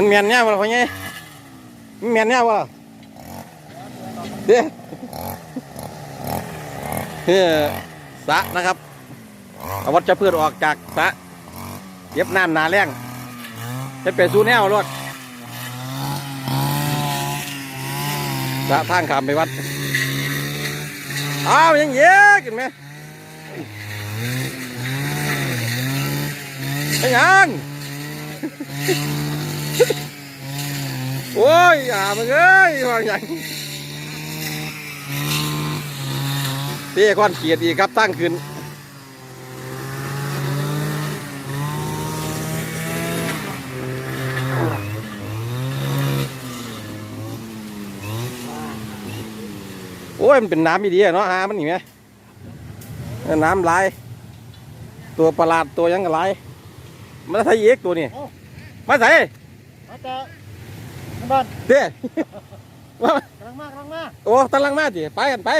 มันเมียนเนี่ยวะพ่อใหญ่มันเมียนเนี่ยวะเด้เฮ้สระนะครับเอาวัชพืชออกจากสะเย็บน้ำหนาแรงจะไปสู่แนวรถสะทางขามไปวัดอ้าวยังเยอะกินไหมไปยัง โอ้ยอย่ามึงเอ้ยว่าอย่างเตี้ยก้อนเกียดอีกครับตั้งขึ้นโอ้ย มันเป็นน้ำอีดีอะเนาะฮะมันอย่างเงี้ยน้ำไหลาย ตัวประหลาดตัวยังกะไหลายมันใส่เอกตัวนี้มาใส่ มาแต่บ้านเด้มากำลังมากำลังมาโอ้ตันลังมาจิไปกันไป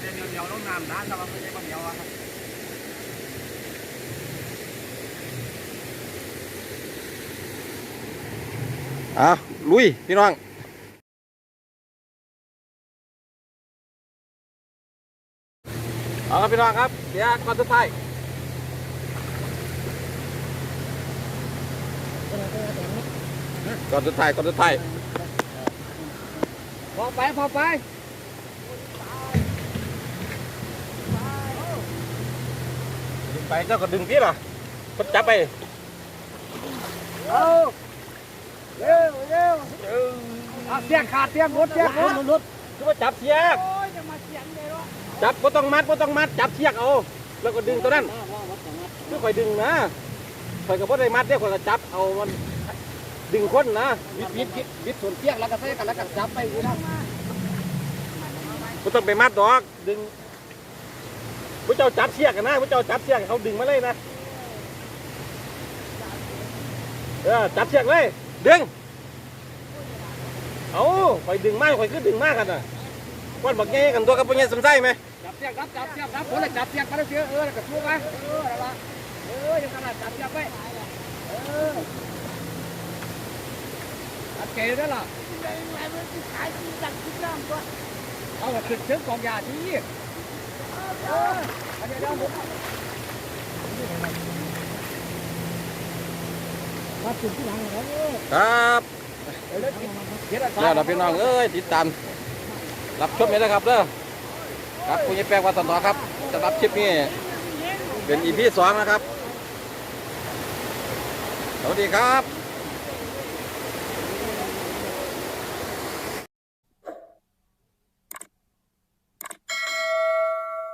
เดี๋ยวเดี๋ยวลงน้ำนะแต่ว่าไม่ใช่บะเดียวอะครับอะลุย พี่น้อง เอาครับพี่น้องครับเดี๋ยวก่อนสุดท้ายก่อนสุดท้ายก่อนสุดท้ายพอไปพอไปดึงไปเจ้าก็ดึงพี่ล่ะก็จับไปเอาเร็วเร็วอะเสียงขาดเสียงรถเสียงรถรถคือว่าจับเสียก จับก็ต้องมัดก็ต้องมัดจับเสียกเอา แล้วก็ดึงตัวนั้นคือข่อยดึงนะข่อยก็บ่ได้มัดเด้ข่อยก็จับเอามันดึงคนนะบิดบิดบิดบิดส่วนเสียงแล้วก็ใส่กันแล้วก็จับไปอยู่นะบ่ต้องไปมัดดอก ดึงผู้เจ้าจับเสียกกันนะผู้เจ้าจับเสียกให้เขาดึงมาเลยนะเออจับเสียกเลย ดึงเอาข่อยดึงมากข่อยคือดึงมากกันน่ะก้อนบักแง่กันตัวกับปัญญาสมไส้ไหม จับเสียงครับจับเสียงครับคนละจับเสียงกันแล้วเสียเออแล้วก็สู้ไปเออแล้วละเออยังขนาดจับเสียงไปเออจับเกยได้ล่ะเอาละขึ้นเชิงกองยาที่เออเดี๋ยวเดี๋ยวผมมาถึงที่หลังแล้วเออครับเดี๋ยวเดี๋ยวเดี๋ยวแล้วเราพี่น้องเอ้ยติดตามรับชมเลยนะครับเด้อ ครับคุณยี่แป้งวัดตนอครับสำหรับคลิปนี้เป็นอีพีสองนะครับ สวัสดีครับ